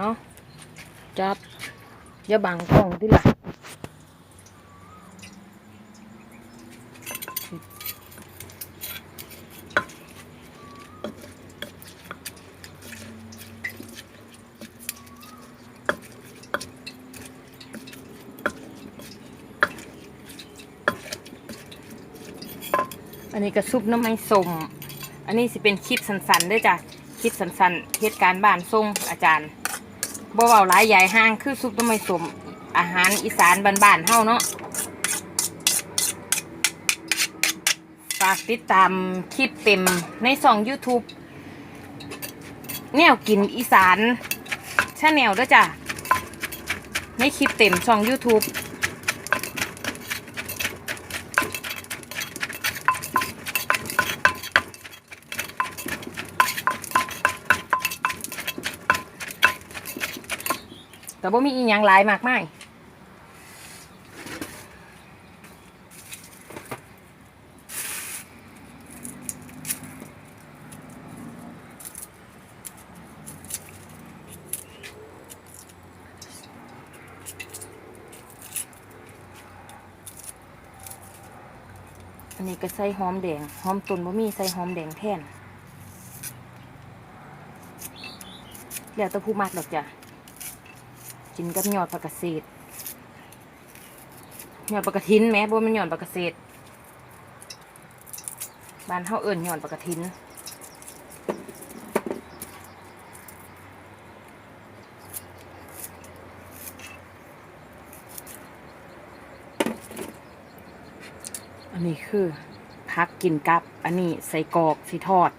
เอาจับ อย่าบังกล้องที่ละอันนี้ก็ซุปน้ำมันสม อันนี้สิเป็นคลิปสันๆด้วยจ้ะ คลิปสันๆเหตุการณ์บ้านทรงอาจารย์ บ่เบาหลายใหญ่ห้างคือซุปน้ำมันสมอาหารอีสานบ้านๆเฮาเนาะฝากติดตามคลิปเต็มในช่อง YouTube แนวกินอีสานชาแนลด้วยจ้ะในคลิปเต็มช่อง YouTube แต่บ่มีอีหยังหลายมากมายอันนี้ก็ใส่หอมแดง หอมตุนบ่มีใส่หอมแดงแทนแล้วต่ผู้มักดอกจ้ะ กินกับยอดผักกาดเศษยอดผักกาดทินแหม้บ่แมันยอดผักกาดเศษบ้านเฮาเอิ้นยอดผักกาดทินอันนี้คือพักกินกับ อันนี้ใส่กอกสีทอด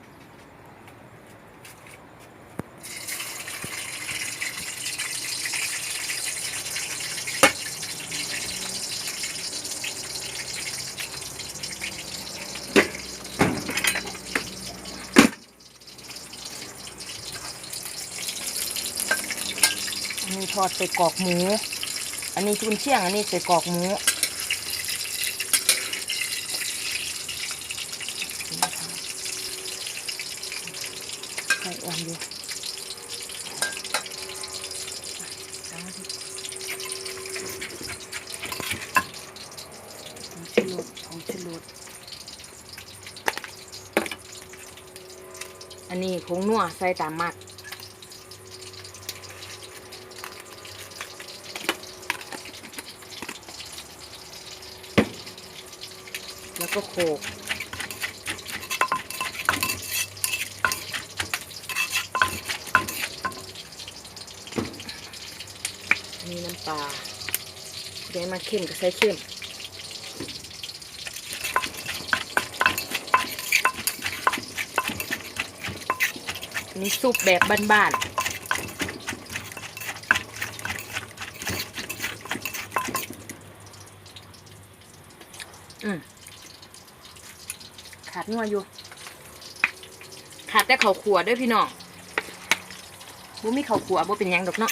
อันนี้ทอดใส่กรอกหมู อันนี้ชุนเชียง อันนี้ใส่กรอกหมูใส่อ่อนดูผงชูรสผงชูรสอันนี้ผงนัวใส่ตามมัก แล้วก็โขกมีน้ำปลาเดี๋ยวมาเค็มก็ใส่เค็มนนี้ซุปแบบบ้านๆอืม ขาดนัวอยู่ ขาดแต่เขาวขัวด้วยพี่น้องบ่มีเขาวขัวบ่เป็นยังดอกเนาะ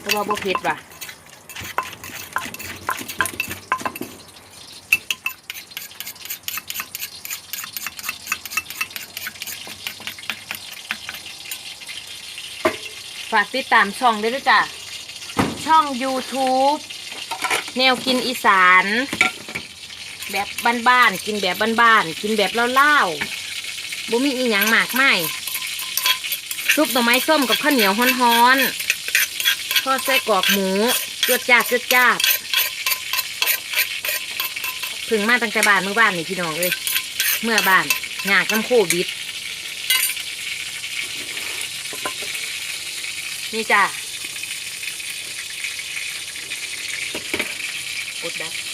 เพราะว่าบ่เผ็ดว่ะฝากติดตามช่องด้วยจ้ะ ช่อง YouTube แนวกินอีสาน แบบบ้านๆกินแบบบ้านๆกินแบบเล่าๆบ่มีอีหยังมากมายซุปหน่อไม้ส้มกับข้าวเหนียวฮ้อนๆทอดไส้กรอกหมูจวดจ้าดจวดจ้าพึ่งมาตั้งแต่บ้านเมื่อบ้านนี่พี่น้องเลยเมื่อบ้านงากน้ำโควิดนี่จ้ากดดับ